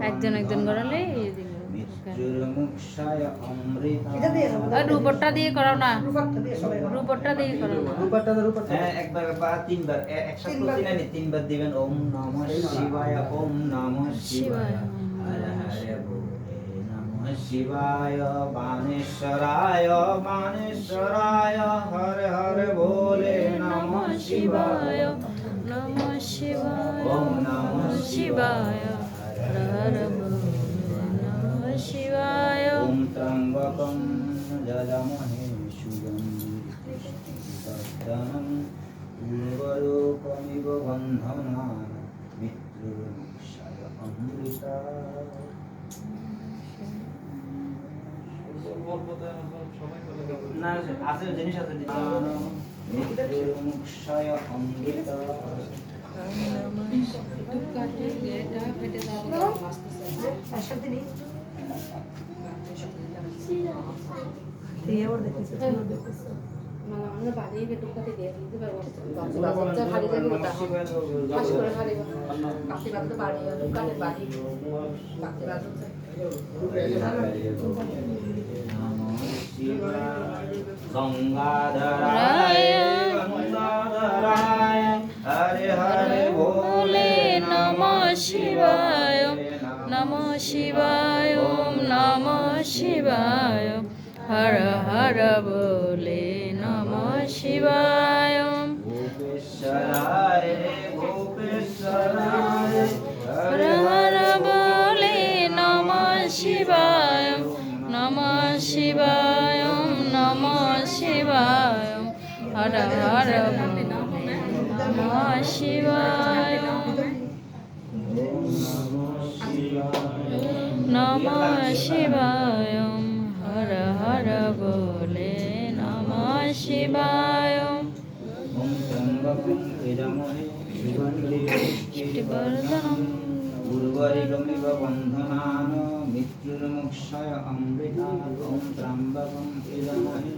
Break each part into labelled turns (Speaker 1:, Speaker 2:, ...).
Speaker 1: একজন একজন করালে রূপটা দিয়ে করাও না? রূপটা দিয়ে করাও রূপটা
Speaker 2: হ্যাঁ একবার বা তিনবার। একসাথে তিনবার। দিবেন। ওম নম শিবায় ওম নম শিবায়। হরে হরে ভোলে নমঃ শিবায় বানেশ্বরায় বানেশ্বরায় হর হর ভোলে নমঃ শিবায়
Speaker 1: নমঃ শিবায়
Speaker 2: ওম নমঃ
Speaker 1: শিবায় হর হর ভোলে নমঃ শিবায়
Speaker 2: ওম ত্রম্বকম যজামহে সুগন্ধির্পুষ্টিবর্ধনম উর্বরোকমিব বন্ধনান মৃত্যুর্মুক্ষায় অমৃতা না আছে জিনিস আছে মৃত্যুর্মুক্ষায় অমৃতা
Speaker 3: আমরা বাড়ি বেটুকাতে দিয়ে দিতে পারব হারি যাবে ওটা করে বাদ বাড়ি দোকানে বাড়ি বাদ
Speaker 2: গঙ্গাধরায় গঙ্গাধরায় হরে হরে ভোলে
Speaker 1: নমঃ শিবায় নমঃ শিবায় ওম নমঃ শিবায় হর হর বলে নমঃ শিবায়
Speaker 2: গোপেশ্বরায় গোপেশ্বরায়
Speaker 1: হর হর শিবায় নমঃ শিবায় নমঃ শিবায় হর হর নমঃ শিবায়। নমঃ শিবায় হর হর বলে নমঃ শিবায়।
Speaker 2: বন্ধনান মৃত্যুর্মুক্ষায় অমৃতা ওম ত্রম্বকং যজামহে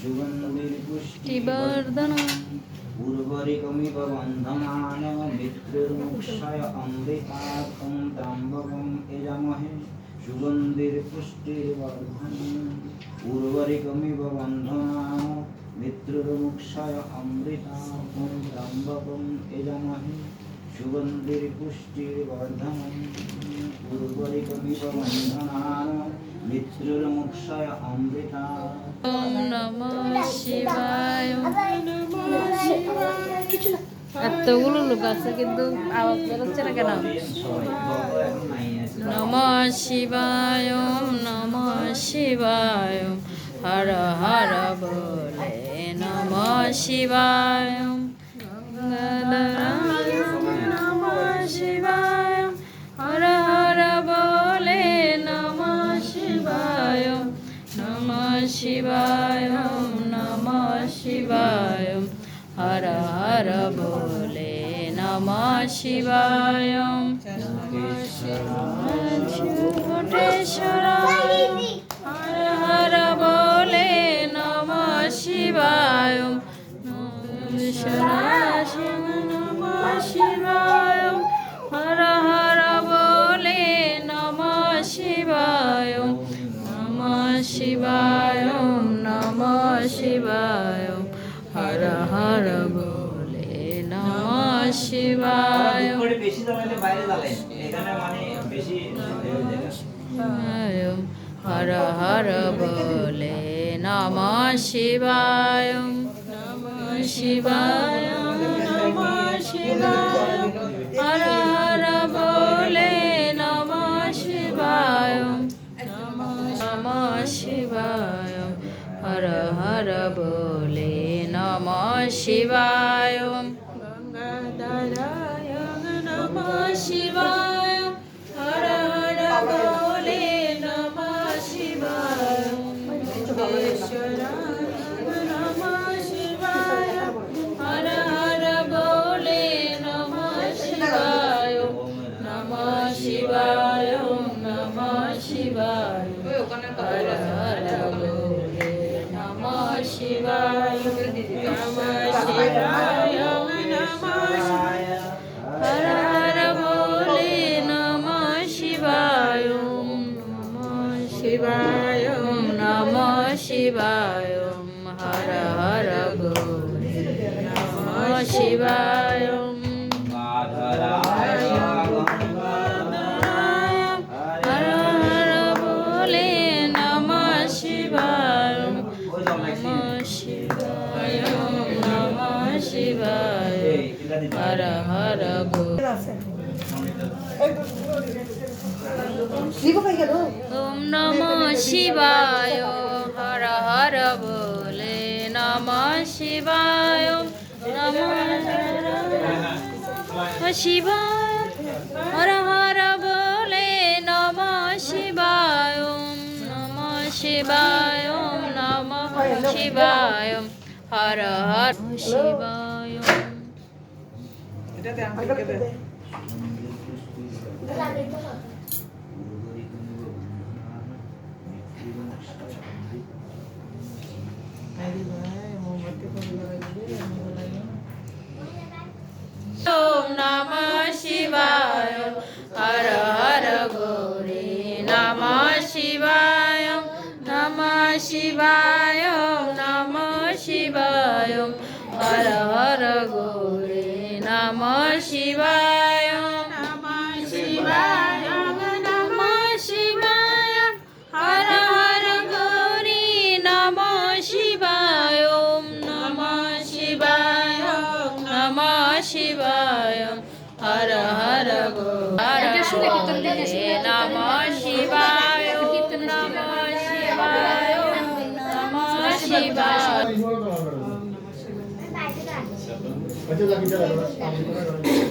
Speaker 2: সুগন্ধির্পুষ্টিবর্ধনম
Speaker 1: বর্ধন
Speaker 2: উর্বরিকমিব বন্ধনান মৃত্যুর্মুক্ষায় অমৃতা ওম ত্রম্বকং যজামহে সুগন্ধির্পুষ্টিবর্ধনম উর্বরিকমিব বন্ধনান মৃত্যুর্মুক্ষায় সুগন্ধির্পুষ্টিবর্ধনম উর্বরিকমিব বন্ধনান মৃত্যুর্মুক্ষায় অমৃতা।
Speaker 1: ওম নমঃ শিবায় এতগুলো লোক আছে কিন্তু আওয়াজ বেরোচ্ছে না কেন? নমঃ শিবায় ওম নমঃ শিবায় হর হর বলে। নমঃ শিবায় শিবায় হর হর বলে নমঃ শিবায় কোটেশ্বরায় হর হর বলে নমঃ শিবায় ঈশ্বরায় শিব নমঃ শিবায় হর হর বলে নমঃ শিবায় নমঃ শিবায় হর হর বলে নমঃ শিবায়
Speaker 2: মানে
Speaker 1: হর হর বলে নমঃ শিবায় নমঃ শিবায় নমঃ শিবায় হর হর বলে নমঃ শিবায় নমঃ শিবায় হর হর বলে নম শিবায়। হর হর গৌরী ওম নম শিবায় হর হর বলে নম শিবায় নম শিবায় হর হর বলে নম শিবায় নম শিবায় নম শিবায় হর হর শিবায় ওম নম শিবায় শিবায় নম শিবায় নম শিবায় হর হর গৌরী নম শিবায় নম শিবায় নম শিবায় হর হর গৌরী নম শিবায় নম শিবায় নম শিবায়
Speaker 2: ভেরি গুড জল দিয়ে দাও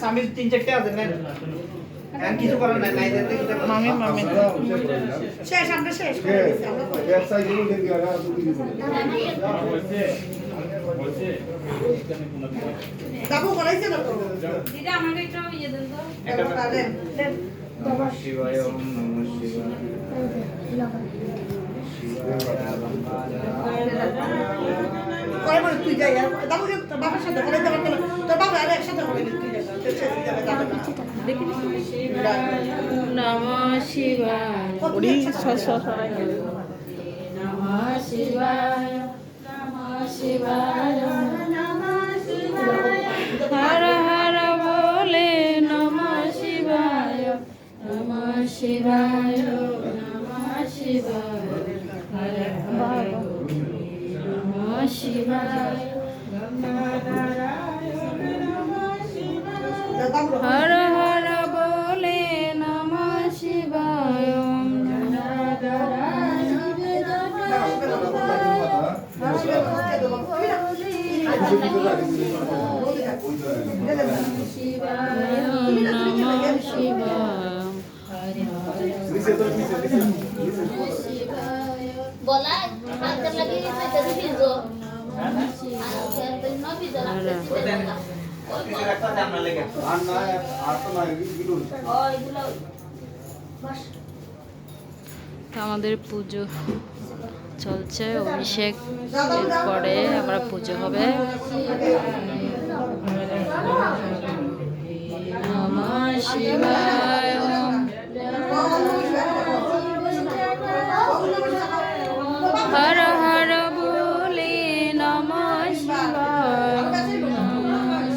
Speaker 2: চামিচ তিন চারটে আছে, কিছু করার নাই, নাই?
Speaker 4: মামি মামি
Speaker 5: শেষ আমরা শেষ।
Speaker 6: ব্যবসায়গুলো দেখি আর
Speaker 5: করাইছে না
Speaker 3: দিদা আমাকে একটু ইয়ে দেন তো
Speaker 2: নমঃ শিবায়। ওম নমঃ শিবায়
Speaker 5: তুই যাই আর বাবার সাথে করাইতে তোর বাবা আর একসাথে করে তুই যাই তোর শেষ যাবে, যাবে না।
Speaker 1: নম শিবায়।
Speaker 4: ওরি স- স- সরাই গেল।
Speaker 1: নম শিবায় নম শিবায়। আমাদের পুজো চলছে অভিষেক পরে আমরা পুজো হবে। নমঃ শিবায়